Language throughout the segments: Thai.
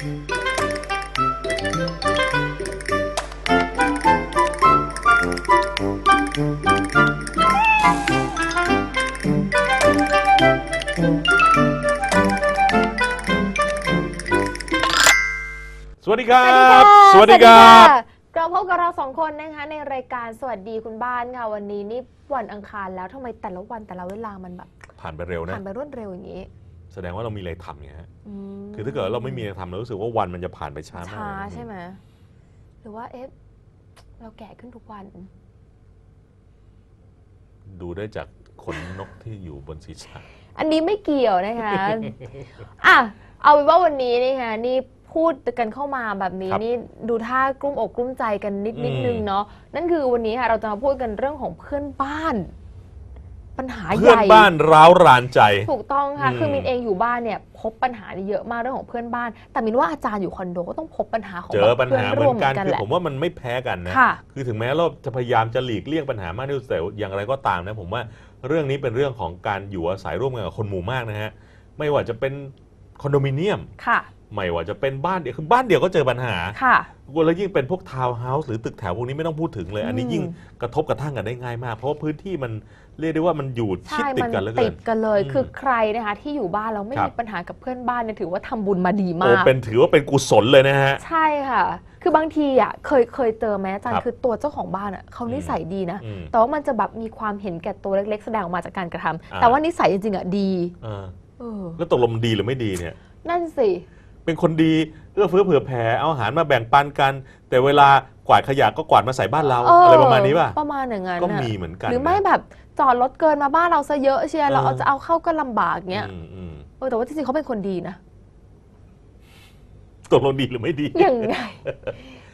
สวัสดีครัสวัสดีบค่ะบกลับพบกับเราสองคนนะคะในรายการสวัสดีคุณบ้านค่ะ วันนี้นี่วันอังคารแล้วทำไมแต่ละวันแต่ละเวลามันแบบผ่านไปเร็วนะ ผ่านไปรวดเร็วอย่างนี้ แสดงว่าเรามีอะไรทำไงฮะม คือถ้าเกิดเราไม่มีอะไรทำเรารู้สึกว่าวันมันจะผ่านไปช้ามากช้าเลยใช่ไหมหรือว่าเอ๊ะเราแก่ขึ้นทุกวัน ดูได้จากขนนกที่อยู่บนศีรษะ อันนี้ไม่เกี่ยวนะคะ อะเอาเป็นว่าวันนี้นะคะนี่พูดกันเข้ามาแบบนี้ครับนี่ดูท่ากลุ้มอกกลุ้มใจกันนิดนิดอืมนึงเนาะนั่นคือวันนี้ค่ะเราจะมาพูดกันเรื่องของเพื่อนบ้าน ปัญหาใหเพื่อนญ่บ้านร้าวรานใจ ถูกต้องค่ะ อืม คือมินเองอยู่บ้านเนี่ยพบปัญหาเยอะมากเรื่องของเพื่อนบ้าน แต่มินว่าอาจารย์อยู่คอนโดก็ต้องพบปัญหาของเจอแบบปัญเพื่อนหาเหร่มืวอมนกันกันคือแหละผมว่ามันไม่แพ้กันนะ ค่ะ คือถึงแม้เราจะพยายามจะหลีกเลี่ยงปัญหามากที่สุดแต่อย่างไรก็ตามนะผมว่าเรื่องนี้เป็นเรื่องของการอยู่อาศัยร่วมกันกับคนหมู่มากนะฮะ ไม่ว่าจะเป็นคอนโดมิเนียม ค่ะ ไม่ว่าจะเป็นบ้านเดียวคือบ้านเดียวก็เจอปัญหาค่ะแล้วยิ่งเป็นพวกทาวน์เฮาส์หรือตึกแถวพวกนี้ไม่ต้องพูดถึงเลย อันนี้อืมยิ่งกระทบกระทั่งกันได้ง่ายมาก เพราะว่าพื้นที่มันเรียกได้ว่ามันอยู่ชิดใช่ติดมันกันเหลือติเกินดกันเลยอืมคือใครนะคะที่อยู่บ้านแล้วไม่ครับมีปัญหากับเพื่อนบ้านเนี่ยถือว่าทำบุญมาดีโอ้มาก เป็นถือว่าเป็นกุศลเลยนะฮะ ใช่ค่ะ คือบางทีอะเคยเคยเจอแม้อาจารครัย์บคือตัวเจ้าของบ้านอะเขานิสัยดีนะอืมแต่ว่ามันจะแบบมีความเห็นแก่ตัวเล็กๆ แสดงออกมาจากการกระทำอ่าแต่ว่านิสัยจริงๆอะดีเออเออแล้วตกลงมันดีหรือไม่ดีเนี่ย นั่นสิ เป็นคนดีเอื้อเฟื้อเผื่อแผ่เอาอาหารมาแบ่งปันกัน แต่เวลากวาดขยะก็กวาดมาใส่บ้านเราเออออะไรประมาณนี้ป่ะประมาณอย่างนั้นก็น่ะมีเหมือนกันหรือไม่นะแบบจอดรถเกินมาบ้านเราซะเยอะเชียร์เราเออเอาจะเอาเข้าก็ลำบากเงี้ยอืมอืมเออแต่ว่าจริงๆเขาเป็นคนดีนะตกลงดีหรือไม่ดียังไง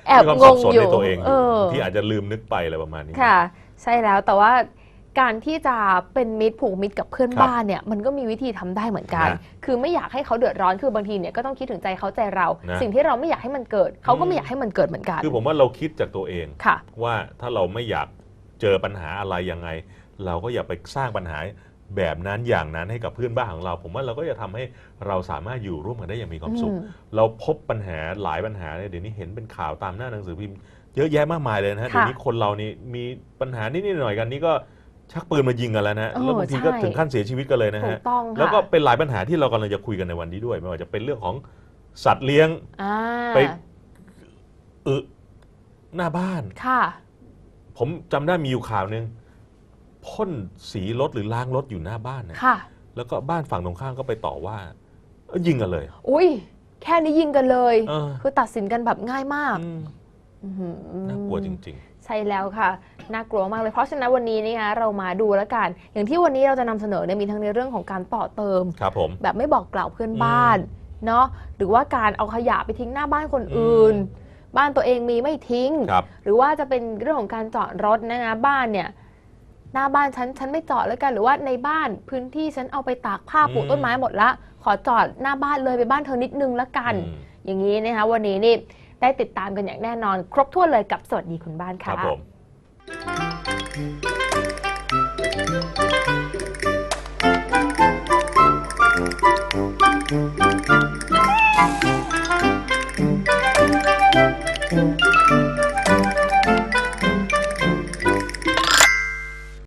แอบมีความงสับงสนอยู่ในตัวเองอเอยู่อที่อาจจะลืมนึกไปอะไรประมาณนี้ค่ะ ใช่แล้วแต่ว่า การที่จะเป็นมิตรผูกมิตรกับเพื่อนครับบ้านเนี่ยมันก็มีวิธีทำได้เหมือนกันนะคือไม่อยากให้เขาเดือดร้อนคือบางทีเนี่ยก็ต้องคิดถึงใจเขาใจเรานะสิ่งที่เราไม่อยากให้มันเกิด เขาก็อืไม่มอยากให้มันเกิดเหมือนกัน คือผมว่าเราคิดจากตัวเองค่ะว่าถ้าเราไม่อยากเจอปัญหาอะไรยังไง เราก็อย่าไปสร้างปัญหาแบบนั้นอย่างนั้นให้กับเพื่อนบ้านของเรา ผมว่าเราก็จะทำให้เราสามารถอยู่ร่วมกันได้อย่างมีความสุขอืมเราพบปัญหาหลายปัญหาเนี่ยเดี๋ยวนี้เห็นเป็นข่าวตามหน้าหนังสือพิมพ์เยอะแยะมากมายเลยนะฮะค่ะเดี๋ยวนี้คนเรานี่มีปัญหานิดๆหน่อยๆกันนี่ก็ ชักปืนมายิงกันแล้วนะเออแล้วบางทีก็ใช่ ถึงขั้นเสียชีวิตกันเลยนะถูฮะกต้องค่ะแล้วก็เป็นหลายปัญหาที่เรากำลังจะคุยกันในวันนี้ด้วยไม่ว่าจะเป็นเรื่องของสัตว์เลี้ยงอ่าไปอึหน้าบ้าน ค่ะ ผมจำได้มีอยู่ข่าวหนึ่งพ่นสีรถหรือล้างรถอยู่หน้าบ้านนะค่ะ แล้วก็บ้านฝั่งตรงข้ามก็ไปต่อว่าเอ้ยยิงกันเลย อุ้ยแค่นี้ยิงกันเลย เออ คือตัดสินกันแบบง่ายมากอืมอื้อหือน่ากลัวจริง ใช่แล้วค่ะ น่ากลัวมากเลย เพราะฉะนั้นวันนี้นะคะเรามาดูแล้วกัน อย่างที่วันนี้เราจะนำเสนอเนี่ยมีทั้งในเรื่องของการต่อเติมๆครับผม แบบไม่บอกกล่าวเพื่อนบ้านเนาะ หรือว่าการเอาขยะไปทิ้งหน้าบ้านคนอื่น บ้านตัวเองมีไม่ทิ้งครับหรือว่าจะเป็นเรื่องของการจอดรถนะคะบ้านเนี่ยหน้าบ้านฉันฉันไม่จอดแล้วกันหรือว่าในบ้านพื้นที่ฉันเอาไปตากผ้าปลูกอืมต้นไม้หมดละ ขอจอดหน้าบ้านเลยไปบ้านเธอนิดนึงละกันอืมอย่างนี้นะคะวันนี้นี่ ได้ติดตามกันอย่างแน่นอน ครบถ้วนเลยกับสวัสดีคุณบ้านค่ะครับผม Thank you.